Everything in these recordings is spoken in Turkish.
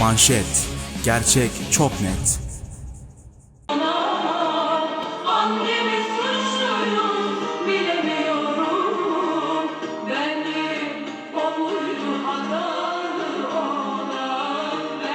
Manşet. Gerçek çok net.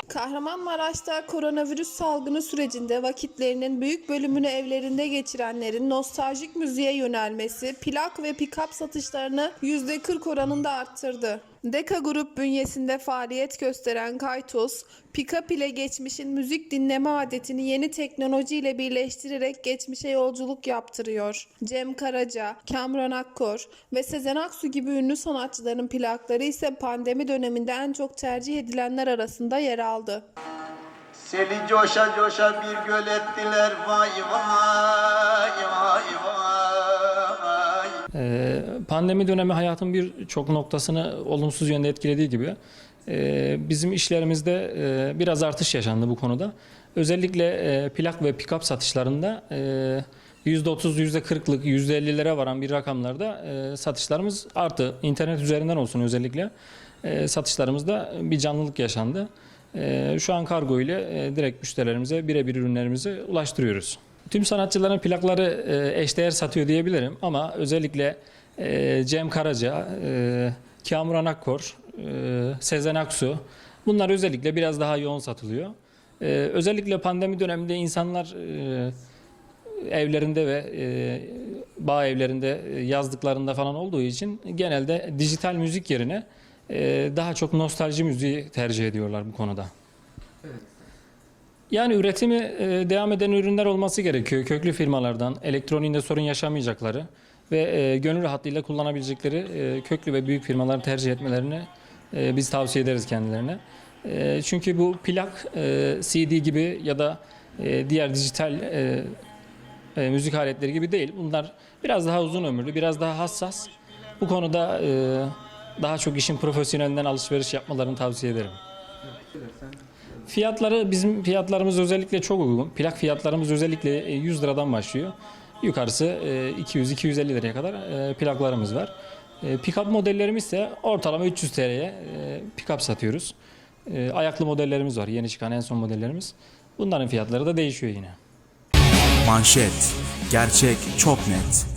Kahramanmaraş'ta koronavirüs salgını sürecinde vakitlerinin büyük bölümünü evlerinde geçirenlerin nostaljik müziğe yönelmesi plak ve pikap satışlarını %40 oranında arttırdı. Deka Grup bünyesinde faaliyet gösteren Kaytos, pikap ile geçmişin müzik dinleme adetini yeni teknolojiyle birleştirerek geçmişe yolculuk yaptırıyor. Cem Karaca, Kamran Akkor ve Sezen Aksu gibi ünlü sanatçıların plakları ise pandemi döneminde en çok tercih edilenler arasında yer aldı. Seli coşa coşa bir göl ettiler vay vay Pandemi dönemi hayatın birçok noktasını olumsuz yönde etkilediği gibi e, bizim işlerimizde e, biraz artış yaşandı bu konuda. Özellikle e, plak ve pikap satışlarında e, %30, %40'lık, %50'lere varan bir rakamlarda satışlarımız arttı. İnternet üzerinden olsun özellikle satışlarımızda bir canlılık yaşandı. Şu an kargo ile direkt müşterilerimize birebir ürünlerimizi ulaştırıyoruz. Tüm sanatçıların plakları eşdeğer satıyor diyebilirim ama özellikle e, Cem Karaca, e, Kamuran Akkor, e, Sezen Aksu bunlar özellikle biraz daha yoğun satılıyor. E, Özellikle pandemi döneminde insanlar e, evlerinde ve e, bağ evlerinde e, yazdıklarında falan olduğu için genelde dijital müzik yerine e, daha çok nostalji müziği tercih ediyorlar bu konuda. Yani üretimi e, devam eden ürünler olması gerekiyor. Köklü firmalardan, elektroniğinde sorun yaşamayacakları ve e, gönül rahatlığıyla kullanabilecekleri e, köklü ve büyük firmaları tercih etmelerini e, biz tavsiye ederiz kendilerine. E, çünkü bu plak, e, CD gibi ya da e, diğer dijital e, e, müzik aletleri gibi değil. Bunlar biraz daha uzun ömürlü, biraz daha hassas. Bu konuda e, daha çok işin profesyonelinden alışveriş yapmalarını tavsiye ederim. Fiyatları bizim fiyatlarımız özellikle çok uygun. Plak fiyatlarımız özellikle e, 100 liradan başlıyor. Yukarısı e, 200-250 liraya kadar e, plaklarımız var. E, Pick-up modellerimiz ise ortalama 300 TL'ye e, pick-up satıyoruz. E, Ayaklı modellerimiz var. Yeni çıkan en son modellerimiz. Bunların fiyatları da değişiyor yine. Manşet. Gerçek çok net.